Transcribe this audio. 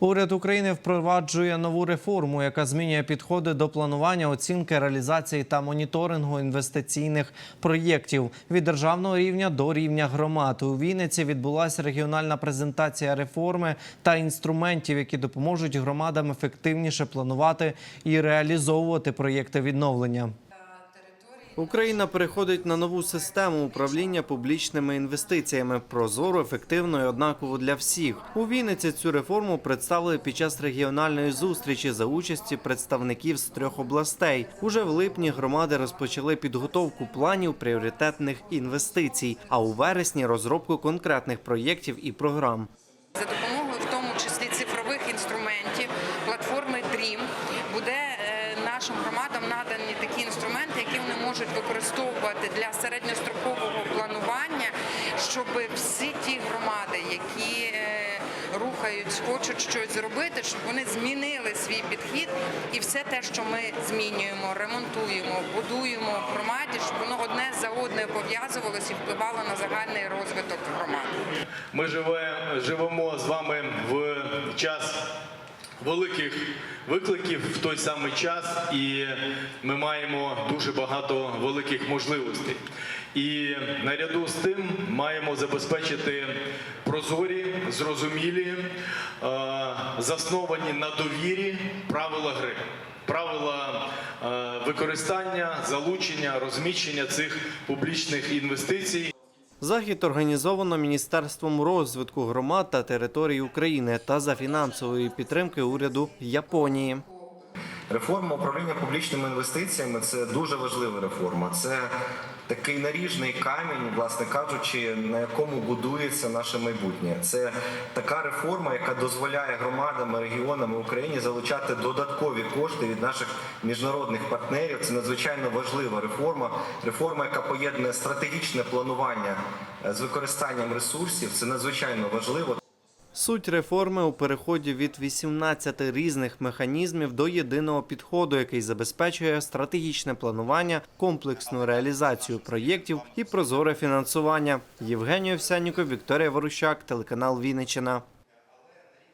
Уряд України впроваджує нову реформу, яка змінює підходи до планування, оцінки, реалізації та моніторингу інвестиційних проєктів від державного рівня до рівня громад. У Вінниці відбулася регіональна презентація реформи та інструментів, які допоможуть громадам ефективніше планувати і реалізовувати проєкти відновлення. Україна переходить на нову систему управління публічними інвестиціями прозоро, ефективно і однаково для всіх. У Вінниці цю реформу представили під час регіональної зустрічі за участі представників з трьох областей. Уже в липні громади розпочали підготовку планів пріоритетних інвестицій, а у вересні розробку конкретних проєктів і програм. За допомогою, в тому числі цифрових інструментів, платформи DREAM, буде е, нашим громадам надані такі інструменти, які вони можуть використовувати для середньострокового планування, щоб всі ті громади, які е, рухають, хочуть щось зробити, щоб вони змінили свій підхід і все те, що ми змінюємо, ремонтуємо, будуємо в громаді, щоб воно одне за одне пов'язувалося і впливало на загальний розвиток громади. Ми живе, живемо з вами в час великих викликів в той самий час, і ми маємо дуже багато великих можливостей. І наряду з тим маємо забезпечити прозорі, зрозумілі, е, засновані на довірі правила гри. Правила е, використання, залучення, розміщення цих публічних інвестицій. Захід організовано Міністерством розвитку громад та територій України та за фінансової підтримки уряду Японії. Реформа управління публічними інвестиціями це дуже важлива реформа. Це такий наріжний камінь, власне кажучи, на якому будується наше майбутнє. Це така реформа, яка дозволяє громадам регіонам в Україні залучати додаткові кошти від наших міжнародних партнерів. Це надзвичайно важлива реформа. Реформа, яка поєднує стратегічне планування е, з використанням ресурсів. Це надзвичайно важливо. Суть реформи у переході від 18 різних механізмів до єдиного підходу, який забезпечує стратегічне планування, комплексну реалізацію проєктів і прозоре фінансування. Євгеній Овсянніков, Вікторія Ворущак, телеканал Вінниччина.